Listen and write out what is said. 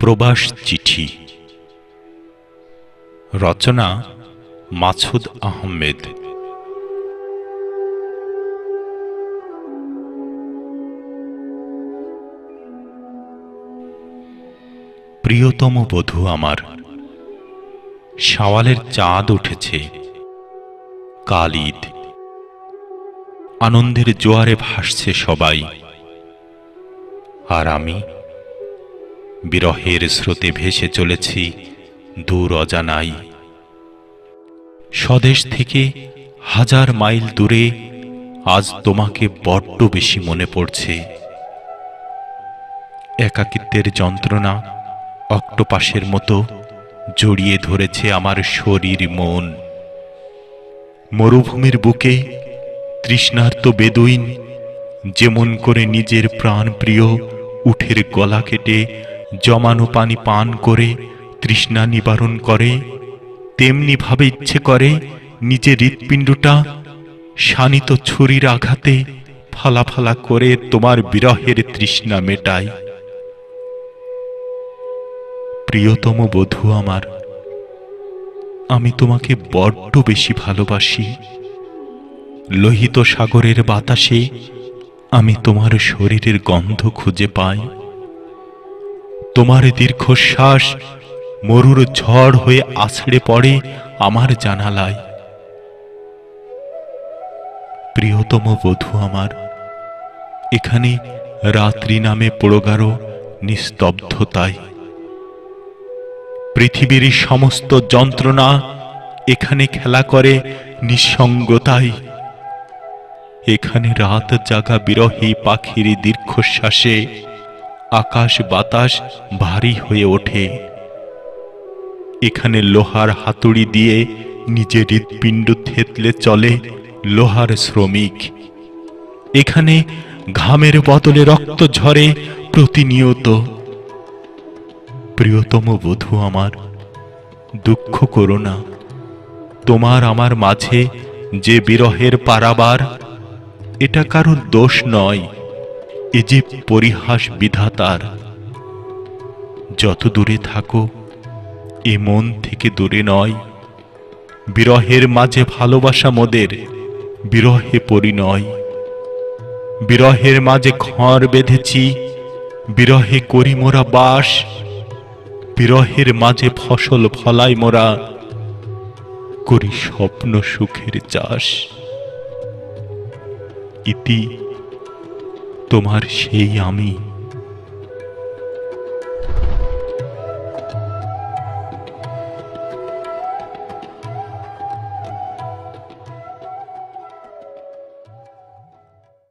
প্রবাস চিঠি। রচনা মাসুদ আহমেদ। প্রিয়তম বধূ আমার, শাওয়ালের চাঁদ উঠেছে কাল ঈদ আনন্দের জোয়ারে ভাসছে সবাই, আর আমি বিরহের স্রোতে ভেসে চলেছি দূর অজানাই স্বদেশ থেকে হাজার মাইল দূরে আজ তোমাকে বড্ড বেশি মনে পড়ছে। একাকিত্বের যন্ত্রণা অক্টোপাসের মতো জড়িয়ে ধরেছে আমার শরীর মন। মরুভূমির বুকে তৃষ্ণার্ত বেদুইন যেমন করে নিজের প্রাণ প্রিয় উঠের গলা কেটে জমানো পানি পান করে, তৃষ্ণা নিবারণ করে, তেমনি ভাবে ইচ্ছে করে নিজের হৃৎপিণ্ডটা শানিত ছুরির আঘাতে ফালা ফালা করে তোমার বিরহের তৃষ্ণা মেটায়। প্রিয়তম বধূ আমার, আমি তোমাকে বড্ড বেশি ভালোবাসি। লোহিত সাগরের বাতাসে আমি তোমার শরীরের গন্ধ খুঁজে পাই। তোমার দীর্ঘশ্বাস মরুর ঝড় হয়ে আছড়ে পড়ে আমার জানালায়। প্রিয়তম বধূ আমার, এখানে রাত্রি নামে পোড়গারো নিস্তব্ধতায়। পৃথিবীর সমস্ত যন্ত্রণা এখানে খেলা করে নিঃসঙ্গতায়। এখানে রাত জাগা বিরহী পাখির দীর্ঘশ্বাসে আকাশ বাতাস ভারী হয়ে ওঠে। এখানে লোহার হাতুড়ি দিয়ে নিজের হৃৎপিণ্ড থেতলে চলে লোহার শ্রমিক। এখানে ঘামের বদলে রক্ত ঝরে প্রতিনিয়ত। প্রিয়তম বধূ আমার, দুঃখ করো না। তোমার আমার মাঝে যে বিরহের পারাবার, এটা কারও দোষ নয়। এ পরিহাস বিধাতার। যত দূরে থাকো, এ মন থেকে দূরে নয়। বিরহের মাঝে ভালোবাসা মোদের, বিরহে পরিণয়। বিরহের মাঝে ঘর বেঁধেছি, বিরহে করি মোরা বাস। বিরহের মাঝে ফসল ফলাই মোরা, করি স্বপ্ন সুখের চাষ। ইতি তোমার সেই আমি